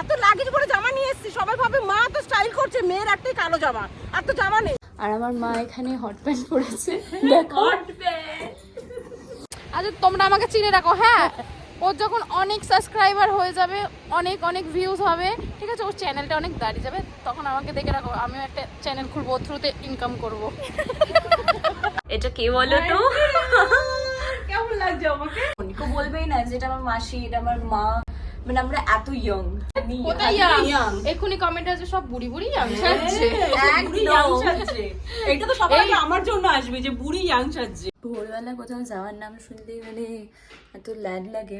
এত লাগেজ করে জামা নিয়ে এসেছি সবাই ভাবে মা তো স্টাইল করছে মেয়ের একটাই কালো জামা আর তো জামা নেই। আর আমার মা এখানে হট প্যান্ট পরেছে। দেখো। আচ্ছা তোমরা আমাকে চিনে রাখো হ্যাঁ? ওর যখন অনেক সাবস্ক্রাইবার হয়ে যাবে অনেক অনেক ভিউজ হবে ঠিক আছে? ওর চ্যানেলটা অনেক দাঁড়িয়ে যাবে তখন আমাকে দেখে রাখো আমিও একটা চ্যানেল খুলবো ওর থ্রুতে ইনকাম করব। এটা কে বলো তো? কেমন লাগছে আমাকে? বলবেই না যে এটা আমার মাসি এটা আমার মা। মানে আমরা এত ইয়ং কোথায় এক্ষুনি কমেন্ট আছে সব বুড়ি বুড়ি ইয়াং সাজছে। এটা তো সবাই আগে আমার জন্য আসবে যে বুড়ি ইয়াং সাজছে। ভোরবেলা কোথাও যাওয়ার নাম শুনলেই মানে এত ল্যাড লাগে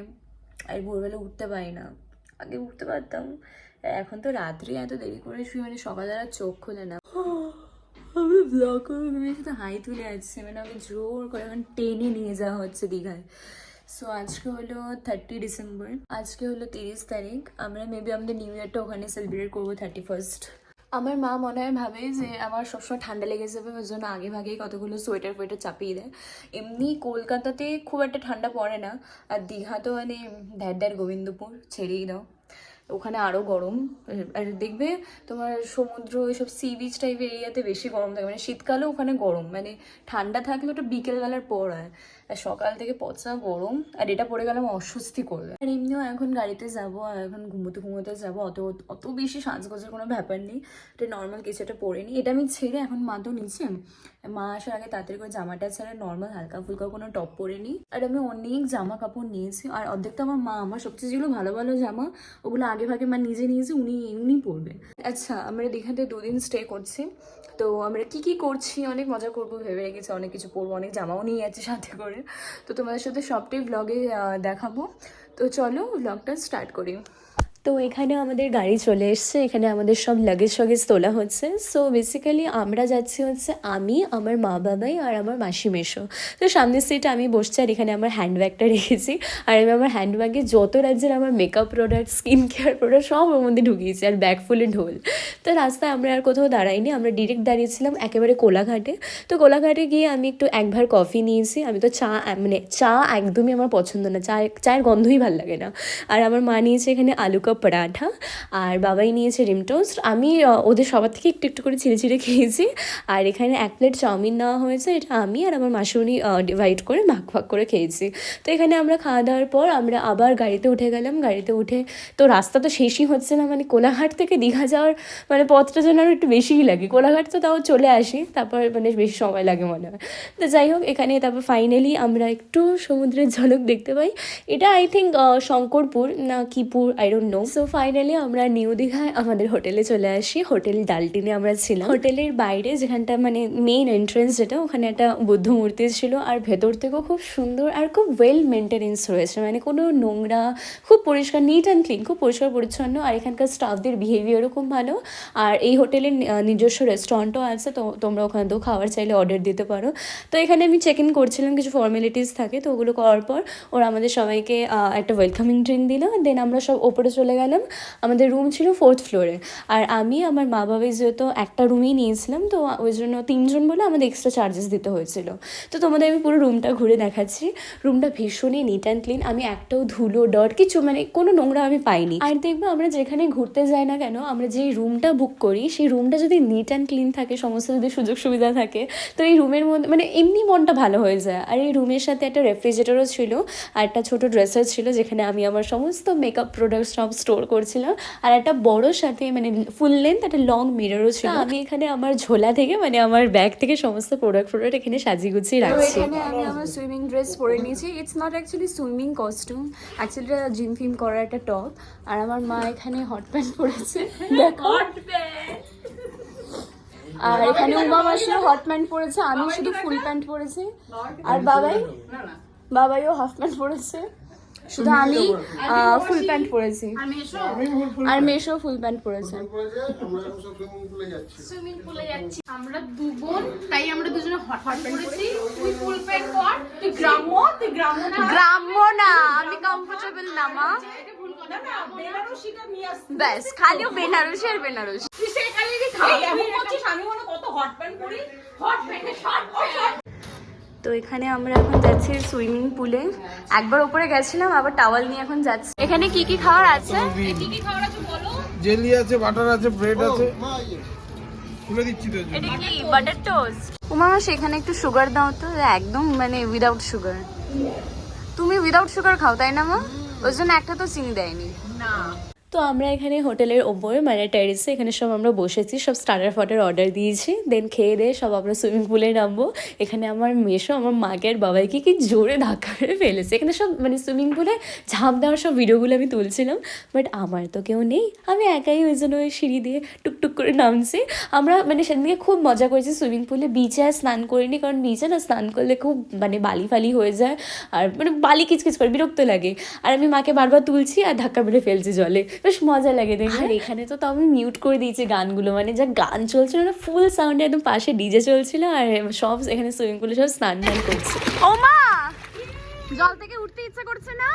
আর ভোরবেলা উঠতে পারি না। আগে উঠতে পারতাম এখন তো রাত্রি এত দেরি করে শুয়ে মানে সকালবেলা চোখ খোলে না। আমি ব্লগ করে তো হাই তুলে আসছে মানে আমাকে জোর করে এখন টেনে নিয়ে যাওয়া হচ্ছে দীঘায়। সো আজকে হলো থার্টি ডিসেম্বর আজকে হলো তিরিশ তারিখ। আমরা মেবি আমাদের নিউ ইয়ারটা ওখানে সেলিব্রেট করব থার্টি ফার্স্ট আমার মা মনে হয় ভাবে যে আমার সবসময় ঠান্ডা লেগে যাবে, ওই জন্য আগে ভাগেই কতগুলো সোয়েটার ফোয়েটার চাপিয়ে দেয়। এমনি কলকাতাতে খুব একটা ঠান্ডা পড়ে না। আর দীঘা তো মানে ধ্যার ধ্যার গোবিন্দপুর, ছেড়েই দাও। ওখানে আরও গরম। আর দেখবে তোমার সমুদ্র, এসব সি বিচ টাইপের এরিয়াতে বেশি গরম থাকে। মানে শীতকালেও ওখানে গরম মানে ঠান্ডা থাকলে ওটা বিকেলবেলার পর হয়। আর সকাল থেকে পচা গরম, আর এটা পড়ে গেলাম অস্বস্তি করবে আর এমনিও এখন গাড়িতে যাব, আর এখন ঘুমোতে ঘুমোতে যাব, অত অত বেশি সাজগোজের কোনো ব্যাপার নেই। এটা নর্মাল কিছু একটা পরে নিই। এটা আমি ছেড়ে এখন মা তো নিচে মা আসার আগে তাড়াতাড়ি করে জামাটা ছেড়ে নর্মাল হালকা ফুলকা কোনো টপ পরে নিই আর আমি অনেক জামা কাপড় নিয়েছি, আর অর্ধেকটা আমার মা আমার সবচেয়ে যেগুলো ভালো ভালো জামা, ওগুলো আগে ভাগে মা নিজে নিয়েছে, উনি উনি পরবে। আচ্ছা আমরা দীঘাতে দুদিন স্টে করছি। তো আমরা কি কি করছি, অনেক মজা করব, ভেবে রেখেছি, অনেক কিছু পরবো, অনেক জামাও নিয়ে যাচ্ছি সাথে করে। তো তোমাদের সাথে সবটাই ব্লগে দেখাবো। তো চলো ব্লগটা স্টার্ট করি। তো এখানে আমাদের গাড়ি চলে এসছে, এখানে আমাদের সব লাগেজ ফগেজ তোলা হচ্ছে। সো বেসিক্যালি আমরা যাচ্ছি হচ্ছে আমি, আমার মা বাবাই আর আমার মাসি মেশো তো সামনের সিটে আমি বসছি আর এখানে আমার হ্যান্ডব্যাগটা রেখেছি। আর আমি আমার হ্যান্ডব্যাগে যত রাজ্যের আমার makeup product skin care product সব ওর মধ্যে ঢুকিয়েছি আর ব্যাগ ফুলে ঢোল। তো রাস্তায় আমরা আর কোথাও দাঁড়াইনি, আমরা ডিরেক্ট দাঁড়িয়েছিলাম একেবারে কোলাঘাটে। তো কোলাঘাটে গিয়ে আমি একটু একবার কফি নিয়েছি। আমি তো চা মানে চা একদমই আমার পছন্দ না, চা, চায়ের গন্ধই ভালো লাগে না। আর আমার মা নিয়েছে এখানে আলু কা পরাঠা আর বাবাই নিয়েছে রিম টোস্ট আমি ওদের সবার থেকে একটু একটু করে ছিঁড়ে ছিঁড়ে খেয়েছি। আর এখানে এক প্লেট চাউমিন নেওয়া হয়েছে, এটা আমি আর আমার মাসুনি ডিভাইড করে ভাগ ভাগ করে খেয়েছি। তো এখানে আমরা খাওয়া দাওয়ার পর আমরা আবার গাড়িতে উঠে গেলাম। গাড়িতে উঠে, তো রাস্তা তো শেষই হচ্ছে না মানে কোলাঘাট থেকে দীঘা যাওয়ার মানে পথটা যেন আরও একটু বেশিই লাগে। কোলাঘাট তো তাও চলে আসি, তারপর মানে বেশি সময় লাগে মনে হয়। তো যাই হোক, এখানে তারপর ফাইনালি আমরা একটু সমুদ্রের ঝলক দেখতে পাই। এটা আই থিঙ্ক শঙ্করপুর না কিপুর I don't know so finally আমরা নিউ দীঘায় আমাদের হোটেলে চলে আসি। হোটেল ডালটিনে আমরা ছিলাম। হোটেলের বাইরে যেখানটা মানে মেইন এন্ট্রেন্স যেটা, ওখানে একটা বুদ্ধ মূর্তি ছিল আর ভেতর থেকেও খুব সুন্দর আর খুব ওয়েল মেনটেনেন্স রয়েছে। মানে কোনো নোংরা, খুব পরিষ্কার নিট অ্যান্ড ক্লিন খুব পরিষ্কার পরিচ্ছন্ন আর এখানকার স্টাফদের বিহেভিয়ারও খুব ভালো। আর এই হোটেলের নিজস্ব রেস্টুরেন্টও আছে, তো তোমরা ওখান থেকেও খাবার চাইলে অর্ডার দিতে পারো। তো এখানে আমি চেক ইন করছিলাম, কিছু ফর্মালিটিস থাকে, তো ওগুলো করার পর ওরা আমাদের সবাইকে একটা ওয়েলকামিং ড্রিঙ্ক দিল। দেন আমরা সব ওপরে চলে গেলাম। আমাদের রুম ছিল ফোর্থ ফ্লোরে আর আমি, আমার মা বাবাই যেহেতু একটা রুমই নিয়েছিলাম, তো ওই জন্য তিনজন বলে আমাদের এক্সট্রা চার্জেস দিতে হয়েছিল। তো তোমাদের আমি পুরো রুমটা ঘুরে দেখাচ্ছি। রুমটা ভীষণই নিট অ্যান্ড ক্লিন আমি একটাও ধুলো ডট কিছু মানে কোনো নোংরা আমি পাইনি। আর দেখব আমরা যেখানে ঘুরতে যাই না কেন, আমরা যে রুমটা বুক করি, সেই রুমটা যদি নিট অ্যান্ড ক্লিন থাকে, সমস্ত যদি সুযোগ সুবিধা থাকে, তো এই রুমের মধ্যে মানে এমনি মনটা ভালো হয়ে যায়। আর এই রুমের সাথে একটা রেফ্রিজারেটরও ছিল, আর একটা ছোটো ড্রেসার ছিল, যেখানে আমি আমার সমস্ত মেকআপ প্রোডাক্ট সব স্টোর করছিলাম। আর একটা বড় সাথে মানে ফুল লেন্থ একটা লং মিররও ছিল। আমি এখানে আমার ঝোলা থেকে মানে আমার ব্যাগ থেকে সমস্ত প্রোডাক্ট প্রোডাক্ট এখানে সাজিয়ে গুছিয়ে রাখছি। এখানে আমি আমার সুইমিং ড্রেস পরে নিয়েছি। It's not actually swimming costume actually gym ফিম করার একটা টপ আর আমার মা এখানে হট প্যান্ট পরেছে। দেখো। আর এখানে উমা মাসিও হট প্যান্ট পরেছে আমি শুধু ফুল প্যান্ট পরেছি। আর বাবাই বাবাইও হাফ প্যান্ট পরেছে। শুধু আমি ফুল প্যান্ট পরেছি আর মেশো? ফুল প্যান্ট পরেছে সুইমিং পুলে যাচ্ছি। আমরা দু বোন তাই আমরা দুজনে হট হট করেছি তুই ফুল প্যান্ট পর তুই গ্রাম্য তুই গ্রাম্য না। গ্রাম্য না আমি কমফোর্টেবল না মা। ব্যাস খালি বেনারসি আর বেনারসি। তুই সেখানে আমি মনে কত হট প্যান্ট পরি। হট প্যান্টে শর্ট তো এখানে আমরা এখন যাচ্ছি সুইমিং পুলে। একবার ওপরে গেছিলাম আবার টাওয়াল নিয়ে এখন যাচ্ছি। এখানে কি কি খাবার আছে? কি কি খাবার আছে বলো? জেলি আছে বাটার আছে ব্রেড আছে। খুলে দিচ্ছি তো এটা কি বাটার টোস্ট উমা সেখানে একটু সুগার দাও তো। একদম মানে উইদাউট সুগার তুমি উইদাউট সুগার খাও তাই না মা? ওই জন্য একটা তো চিনি দেয়নি। তো আমরা এখানে হোটেলের ওপরে মানে টেরেসে এখানে সব আমরা বসেছি, সব স্টার্টার ফটার অর্ডার দিয়েছি। দেন খেয়ে দিয়ে সব আমরা সুইমিং পুলে নামবো। এখানে আমার মেশো আমার মাকে আর বাবাইকে কি জোরে ধাক্কা করে ফেলেছে। এখানে সব মানে সুইমিং পুলে ঝাঁপ দেওয়ার সব ভিডিওগুলো আমি তুলছিলাম। বাট আমার তো কেউ নেই। আমি একাই ওই জন্য ওই সিঁড়ি দিয়ে টুকটুক করে নামছি। আমরা মানে সেদিনকে খুব মজা করেছি সুইমিং পুলে বিচে আর স্নান করিনি, কারণ বিচে না স্নান করলে খুব মানে বালি ফালি হয়ে যায়। আর মানে বালি কিচকিচ করে, বিরক্ত লাগে। আর আমি মাকে বারবার তুলছি আর ধাক্কা মেরে ফেলছি জলে। বেশ মজা লাগে দেখে আর এখানে তো আমি মিউট করে দিয়েছি গানগুলো। মানে যা গান চলছিল না ফুল সাউন্ডে একদম পাশে ডিজে চলছিল আর সব এখানে সুইমিং পুলে সব স্নান টান করছে। ও মা! জল থেকে উঠতে ইচ্ছা করছে না?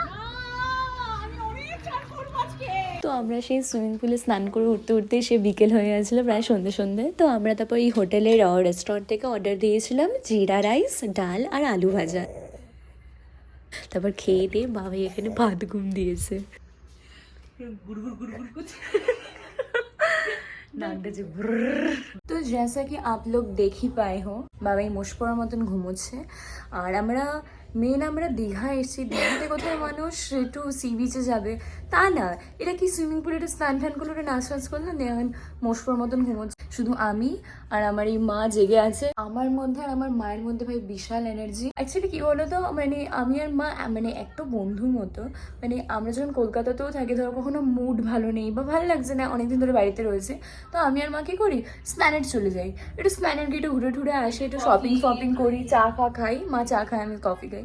তো আমরা সেই সুইমিং পুলে স্নান করে উঠতে উঠতেই সে বিকেল হয়ে গেছিল প্রায় সন্ধে সন্ধে তো আমরা তারপর এই হোটেলের রেস্টুরেন্ট থেকে অর্ডার দিয়েছিলাম জিরা রাইস ডাল আর আলু ভাজা। তারপর খেয়ে দিয়ে বাবা এখানে ভাত ঘুম দিয়েছে। তো जैसा कि आप लोग देख ही पाए हो বাবাই মোষ পড়ার মতন ঘুমোচ্ছে আর আমরা মেন আমরা দীঘা এসেছি। দীঘাতে কোথায় মানুষ? একটু সি বিচে যাবে। তা না এটা কি সুইমিং পুলে একটু স্নান ফ্যান করল নাচ ফাচ করল? দেখেন মোষ মতন ঘুমোচ্ছে শুধু আমি আর আমার এই মা জেগে আছে। আমার মধ্যে আর আমার মায়ের মধ্যে ভাই বিশাল এনার্জি অ্যাকচুয়ালি কি তো মানে আমি আর মা মানে একটা বন্ধুর মতো মানে আমরা যখন কলকাতাতেও থাকি ধরো কখনো মুড ভালো নেই বা ভালো লাগছে না অনেকদিন ধরে বাড়িতে রয়েছে তো আমি আর মা কি করি? স্প্যানেট চলে যাই। একটু স্প্যানেট গিয়ে একটু ঘুরে ঘুরে আসি একটু শপিং ফপিং করি চা ফা খাই। মা চা খায় আমি কফি খাই।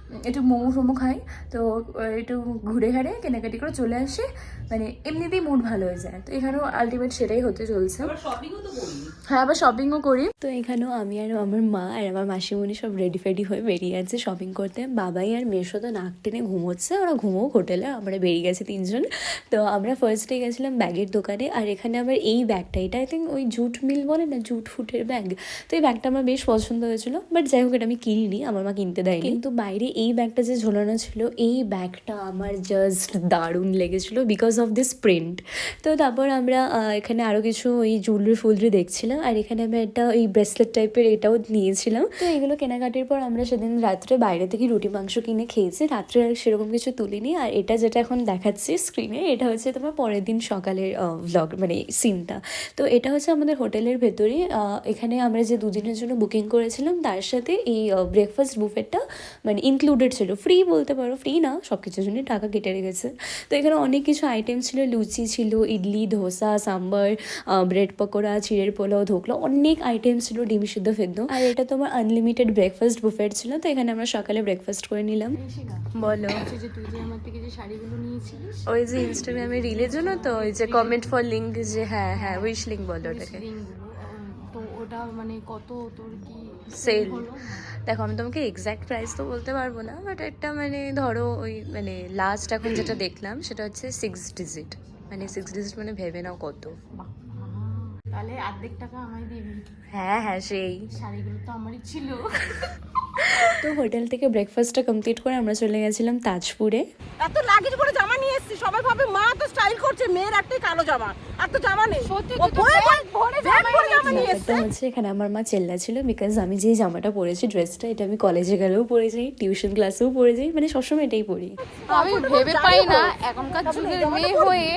একটু মোমো ফোমো খাই তো একটু ঘুরে ঘাড়ে কেনাকাটি করে চলে আসে। মানে এমনিতেই মুড ভালো হয়ে যায়। তো এখানেও আলটিমেট সেটাই হতে চলছে। হ্যাঁ আবার শপিংও করি। তো এখানেও আমি আর আমার মা আর আমার মাসিমণি সব রেডি ফেডি হয়ে বেরিয়ে আছে শপিং করতে। বাবাই আর মেশো তো নাক টেনে ঘুমোচ্ছে ওরা ঘুমো হোটেলে আমরা বেরিয়ে গেছি তিনজন। তো আমরা ফার্স্টে গেছিলাম ব্যাগের দোকানে আর এখানে আবার এই ব্যাগটা এটা আই থিঙ্ক ওই জুট মিল বলে না জুট ফুটের ব্যাগ তো এই ব্যাগটা আমার বেশ পছন্দ হয়েছিল বাট যাই হোক এটা আমি কিনিনি আমার মা কিনতে দেয়নি। কিন্তু বাইরে এই ব্যাগটা যে ঝোলানো ছিল, এই ব্যাগটা আমার জাস্ট দারুণ লেগেছিল বিকজ অফ দিস প্রিন্ট তো তারপর আমরা এখানে আরও কিছু ওই জুয়েলারি ফুলরি দেখছিলাম আর এখানে আমি একটা ওই ব্রেসলেট টাইপের এটাও নিয়েছিলাম। তো এগুলো কেনাকাটির পর আমরা সেদিন রাত্রে বাইরে থেকে রুটি, মাংস কিনে খেয়েছি। রাত্রে সেরকম কিছু তুলিনি আর এটা যেটা এখন দেখাচ্ছি স্ক্রিনে এটা হচ্ছে তোমার পরের দিন সকালের ভ্লগ মানে সিনটা তো এটা হচ্ছে আমাদের হোটেলের ভেতরে এখানে আমরা যে দুদিনের জন্য বুকিং করেছিলাম, তার সাথে এই ব্রেকফাস্ট বুফেটটা মানে ইনক্লুডেড ছিল। ফ্রি বলতে পারো ফ্রি না সব কিছুর জন্য টাকা কেটে রেখেছে। তো এখানে অনেক কিছু আইটেম ছিল, লুচি ছিল, ইডলি, ধোসা, সাম্বার ব্রেড পকোড়া, চিড়ের পোলাও, ধোকলা, অনেক আইটেম ছিল ডিম সিদ্ধ ফেদ্দ আর এটা তোমার আনলিমিটেড ব্রেকফাস্ট বুফেট ছিল, তো এখানে আমরা সকালে ব্রেকফাস্ট করে নিলাম। বলো। যে তুই যে আমার থেকে যে শাড়িগুলো নিয়েছিলিস ওই যে ইনস্টাগ্রামে রিলের জন্য তো, ওই যে কমেন্ট ফর লিঙ্ক যে হ্যাঁ হ্যাঁ উইশ লিঙ্ক বলো ওটাকে। তো ওটা মানে কত, তোর কি সেল দেখো আমি তোমাকে এক্স্যাক্ট প্রাইস তো বলতে পারব না বাট একটা মানে ধরো ওই মানে লাস্ট এখন যেটা দেখলাম সেটা হচ্ছে সিক্স ডিজিট মানে সিক্স ডিজিট মানে ভেবে নাও কত। তাহলে অর্ধেক টাকা আমায় দিবি। হ্যাঁ হ্যাঁ সেই। শাড়িগুলো তো আমারই ছিল। তো হোটেল থেকে ব্রেকফাস্টটা কমপ্লিট করে আমরা চলে গেছিলাম তাজপুরে। এত লাগেজ করে জামা নিয়ে এসেছি সবাই ভাবে মা তো স্টাইল করছে মেয়ের একটাই কালো জামা আর তো জামা নেই। সত্যি তো বয়ে ব্যাগ ভরে জামা ভরে জামা নিয়ে ব্যাপারটা এসেছে হচ্ছে এখানে আমার মা চেল্লা ছিল বিকজ আমি যে জামাটা পরেছি ড্রেসটা এটা আমি কলেজে গেলেও পরে যাই টিউশন ক্লাসেও পরে যাই মানে সবসময় এটাই পরি। আমি ভেবে পাই না এখনকার যুগের মেয়ে হয়ে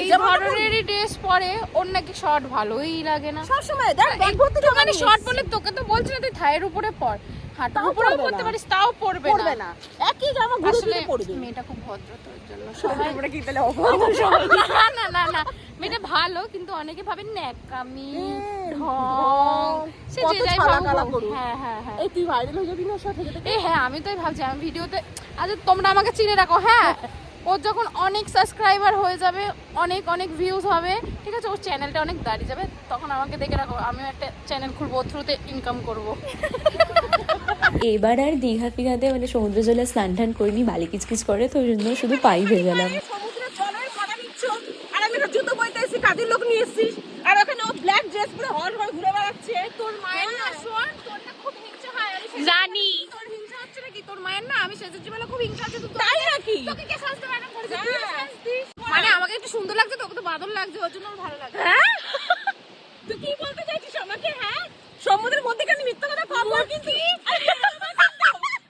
এই ধরনেরই ড্রেস পরে। ওর নাকি শর্ট ভালোই লাগে না। সবসময় দেখ ব্যাগ ভর্তি জামা মানে শর্ট। বলে তোকে তো বলছি না তুই থায়ের উপরে পর। হাঁটুর উপরেও পড়তে পারিস তাও পরবে পড়বে না। না। একই জামা ঘুরে ঘুরে পড়বে। মেয়েটা খুব ভদ্র তোর জন্য। সবাই আমরা কি তাহলে না না না না। মেয়েটা ভালো কিন্তু অনেকে ভাবে ন্যাকামি ঢং। সে যে যাই। হ্যাঁ হ্যাঁ হ্যাঁ। এই তুই ভাইরাল হয়ে যাবি না ওর সাথে? এই হ্যাঁ আমি তো ভাবছি আমি ভিডিওতে আচ্ছা তোমরা আমাকে চিনে রাখো হ্যাঁ। ওর যখন অনেক সাবস্ক্রাইবার হয়ে যাবে অনেক অনেক ভিউজ হবে ঠিক আছে? ওর চ্যানেলটা অনেক দাঁড়িয়ে যাবে তখন আমাকে দেখে রাখো আমিও একটা চ্যানেল খুলবো থ্রুতে ইনকাম করব। এবার আর দীঘা ফিঘাতে মানে সমুদ্র জলে স্নান টান করিনি বালি কিচকিচ করে তো ওই জন্য শুধু পাই ভেজালাম সমুদ্রের জলের মজা নিচ্ছ আর আমি একটা জুতো বইতে এসেছি কাজের লোক নিয়ে এসেছিস আর ওখানে ও ব্ল্যাক ড্রেস পরে হর হর ঘুরে বেড়াচ্ছে। তোর মায়ের না শোন তোর না খুব হিংসা হয় জানি। তোর তোর মায়ের না আমি সেজেছি বলে খুব হিংসা হচ্ছে তুই নাকি? তোকে কে সাজতে বারণ করেছে? তুই। সাজতিস মানে আমাকে একটু সুন্দর লাগছে তোকে তো বাদল লাগছে ওর জন্য ভালো লাগে হ্যাঁ? তুই কি বলতে চাইছিস আমাকে হ্যাঁ? সমুদ্রের মধ্যে কেন মিথ্যা কথা বল কিন্তু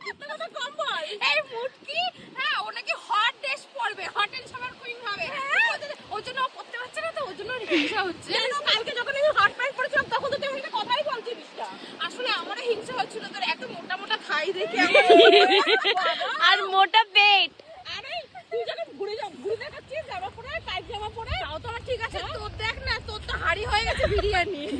মিথ্যা কথা কম বল এই মুটকি হ্যাঁ ও নাকি হট ড্রেস পরবে হট এন্ড সামার কুইন হবে ওর জন্য- ওর জন্য ও পড়তে পারছে না তো ওর জন্য ওর হিংসা হচ্ছে কেন কালকে যখন আমি হট প্যান্ট পরেছিলাম তখন তো তুই আমাকে কথাই বলছিলিস না আসলে আমারও হিংসা হচ্ছিল তোর এত মোটা মোটা থাই দেখে আর মোটা পেট। আরে তুই যখন ঘুরে যাও ঘুরে দেখাচ্ছিস জামা পরে পরে তাও তো ঠিক আছে। তোর দেখ না তোর তো হাড়ি হয়ে গেছে বিরিয়ানি।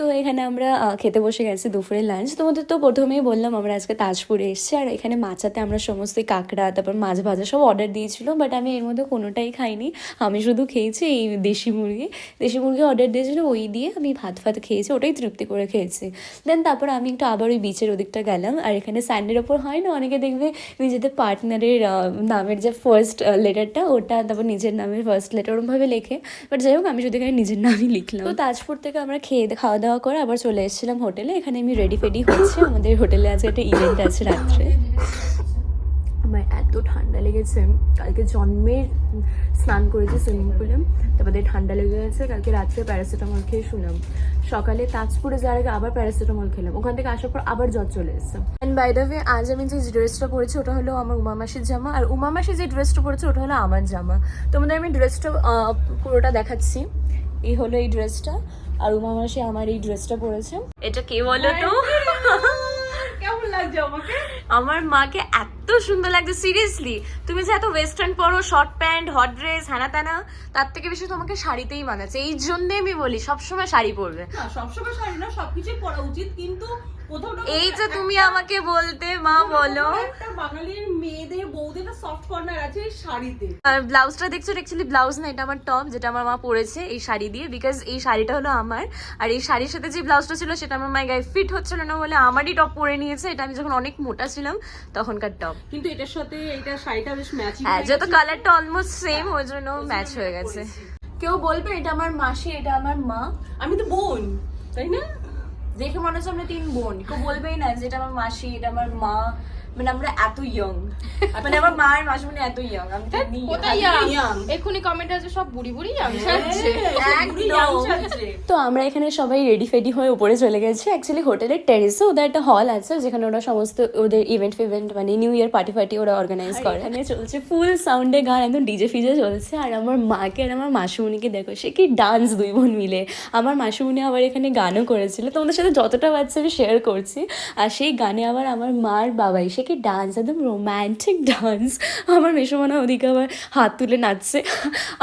তো এখানে আমরা খেতে বসে গেছি দুপুরে লাঞ্চ তোমাদের তো প্রথমেই বললাম আমরা আজকে তাজপুরে এসেছি আর এখানে মাচাতে আমরা সমস্ত কাঁকড়া, তারপর মাছ ভাজা সব অর্ডার দিয়েছিল বাট আমি এর মধ্যে কোনোটাই খাইনি। আমি শুধু খেয়েছি এই দেশি মুরগি। দেশি মুরগি অর্ডার দিয়েছিল, ওই দিয়ে আমি ভাত ফাত খেয়েছি, ওটাই তৃপ্তি করে খেয়েছি। দেন তারপর আমি একটু আবার ওই বিচের ওদিকটা গেলাম, আর এখানে স্যান্ডের ওপর হয় না, অনেকে দেখবে নিজেদের পার্টনারের নামের যে ফার্স্ট লেটারটা ওটা তারপর নিজের নামের ফার্স্ট লেটার ওরমভাবে লেখে। বাট যাই হোক, আমি শুধু এখানে নিজের নামই লিখলাম। তো তাজপুর থেকে আমরা খেয়ে, খাওয়া দাওয়া করে আবার চলে এসেছিলাম হোটেলে। এখানে আমি রেডি ফেডি হচ্ছে। আমাদের হোটেলে আজকে একটা ইভেন্ট আছে রাত্রে। আমার এত ঠান্ডা লেগেছে। কালকে জন্মের স্নান করেছি সুইমিং পুলে তারপরে ঠান্ডা লেগে গেছে। কালকে রাত্রে প্যারাসিটামল খেয়ে শুনলাম সকালে তাজপুরে যাওয়ার আগে আবার প্যারাসিটামল খেলাম। ওখান থেকে আসার পর আবার জ্বর চলে এসেছে। অ্যান্ড বাই দ্য ওয়ে আজ আমি যে ড্রেসটা পরেছি, ওটা হলো আমার উমামাসির জামা। আর উমামাসি যে ড্রেসটা পরেছে, ওটা হলো আমার জামা। তোমাদের আমি ড্রেসটা পুরোটা দেখাচ্ছি। এই হলো এই ড্রেসটা আর উমা মাসি আমার এই ড্রেসটা পরেছে। এটা কে বলো তো? কেমন লাগছে আমাকে? আমার মাকে এত সুন্দর লাগছে সিরিয়াসলি তুমি যে এত ওয়েস্টার্ন পরো শর্ট প্যান্ট হট ড্রেস হ্যানা ত্যানা তার থেকে বেশি তোমাকে শাড়িতেই মানাচ্ছে। এই জন্যে আমি বলি সবসময় শাড়ি পরবে। না সবসময় শাড়ি না সবকিছুই পরা উচিত কিন্তু এই যে তুমি আমাকে বলতে মা বলো। একটা বাঙালির মেয়েদের বৌদের একটা সফট কর্নার আছে শাড়িতে। আর ব্লাউজটা দেখছ অ্যাকচুয়ালি ব্লাউজ না এটা আমার টপ যেটা আমার মা পরেছে এই শাড়ি দিয়ে বিকজ এই শাড়িটা হলো আমার। আর এই শাড়ির সাথে যে ব্লাউজটা ছিল সেটা আমার মায়ের গায়ে ফিট হচ্ছিল না বলে আমারই টপ পরে নিয়েছে। এটা আমি যখন অনেক মোটা ছিলাম তখনকার টপ কিন্তু এটার সাথে এটা শাড়িটা বেশ ম্যাচিং হ্যাঁ যত কালারটা অলমোস্ট সেম ওই জন্য ম্যাচ হয়ে গেছে। কেউ বলবে এটা আমার মাসি এটা আমার মা। আমি তো বোন তাই না? দেখে মনে হচ্ছে আমরা তিন বোন। কেউ বলবেই না যে এটা আমার মাসি, এটা আমার মা মানে আমরা এত ইয়ং মানে আমার মা আর মাসি মানে এত ইয়ং আমি তো। ইয়াং এক্ষুনি কমেন্ট আছে সব বুড়ি বুড়ি ইয়াং তো আমরা এখানে সবাই রেডি ফেডি হয়ে উপরে চলে গেছি। অ্যাকচুয়ালি হোটেলের টেরেসে ওদের একটা হল আছে যেখানে ওরা সমস্ত ওদের ইভেন্ট ফিভেন্ট মানে নিউ ইয়ার পার্টি ফার্টি ওরা অর্গানাইজ করে। এখানে চলছে ফুল সাউন্ডে গান একদম ডিজে ফিজে চলছে। আর আমার মাকে আর আমার মাসুমণিকে দেখো সে কি ডান্স দুই বোন মিলে। আমার মাসুমণি আবার এখানে গানও করেছিল। তোমাদের সাথে যতটা বাচ্চা আমি শেয়ার করছি আর সেই গানে আবার আমার মার বাবাই সে কি ডান্স একদম রোম্যান্টিক ডান্স আমার মেসোমনা ওদিকে আবার হাত তুলে নাচছে।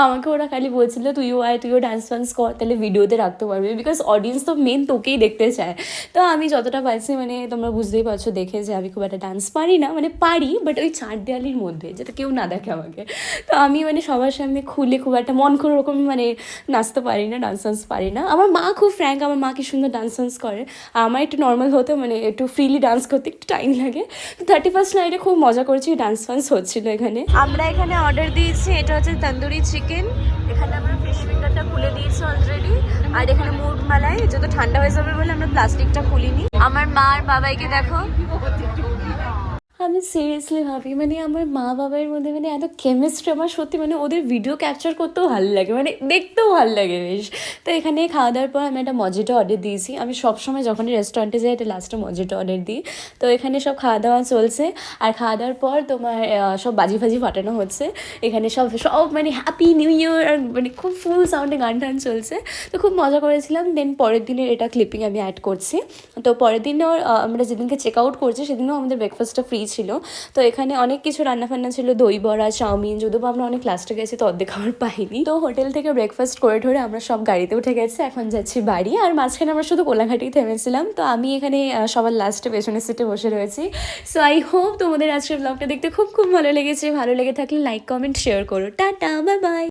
আমাকে ওরা খালি বলছিল, তুইও আয়, তুইও ডান্স ফান্স কর, তাহলে ভিডিওতে রাখতে পারবি। বিকজ অডিয়েন্স তো মেন তোকেই দেখতে চায়। তো আমি যতটা পারছি মানে তোমরা বুঝতেই পারছ, দেখে যে আমি খুব একটা ডান্স পারি না। মানে পারি বাট ওই চার দেয়ালির মধ্যে, যাতে কেউ না দেখে আমাকে। তো আমি মানে সবার সামনে খুলে খুব একটা মন করে ওরকম মানে নাচতে পারি না ডান্স ফান্স পারি না। আমার মা খুব ফ্র্যাঙ্ক আমার মা কি সুন্দর ডান্স ফান্স করে। আমার একটু নর্মাল হতে মানে একটু ফ্রিলি ডান্স করতে একটু টাইম লাগে। থার্টি ফার্স্ট নাইটে খুব মজা করেছি ডান্স ফান্স হচ্ছিল এখানে। আমরা এখানে অর্ডার দিয়েছি, এটা হচ্ছে তন্দুরি চিকেন এখানে আমরা ফিশ ফিঙ্গারটা খুলে দিয়েছি অলরেডি আর এখানে মুড মালাই যত ঠান্ডা হয়ে যাবে বলে আমরা প্লাস্টিকটা খুলিনি। আমার মা আর বাবাইকে দেখো। আমি সিরিয়াসলি ভাবি মানে আমার মা বাবার মধ্যে মানে এত কেমিস্ট্রি আমার সত্যি মানে ওদের ভিডিও ক্যাপচার করতেও ভালো লাগে মানে দেখতেও ভালো লাগে বেশ। তো এখানে খাওয়া দাওয়ার পর আমি একটা মজিটা অর্ডার দিয়েছি। আমি সবসময় যখনই রেস্টুরেন্টে যাই এটা লাস্টে মজিটা অর্ডার দিই। তো এখানে সব খাওয়া দাওয়া চলছে। আর খাওয়া দাওয়ার পর তোমার সব বাজি ফাজি ফাটানো হচ্ছে। এখানে সব সব মানে হ্যাপি নিউ ইয়ার আর মানে খুব ফুল সাউন্ডে গান টান চলছে। তো খুব মজা করেছিলাম। দেন পরের দিনের এটা ক্লিপিং আমি অ্যাড করছি। তো পরের দিনও আমরা যেদিনকে চেক আউট করছি, সেদিনও আমাদের ব্রেকফাস্টটা ফ্রি ছিল। তো এখানে অনেক কিছু রান্নাবান্না ছিল, দই বড়া, চাউমিন, যদিও আমরা অনেক লাস্টে গেছি তো অর্ধেক খাবার পাইনি। তো হোটেল থেকে ব্রেকফাস্ট করে ঠরে আমরা সব গাড়িতে উঠে গেছি, এখন যাচ্ছি বাড়ি। আর মাঝখানে আমরা শুধু কোলাঘাটেই থেমেছিলাম। তো আমি এখানে সবার লাস্টে পেছনের সিটে বসে রয়েছি। সো আই হোপ তোমাদের আজকের ব্লগটা দেখতে খুব খুব ভালো লেগেছে। ভালো লেগে থাকলে লাইক কমেন্ট শেয়ার করো। Tata bye bye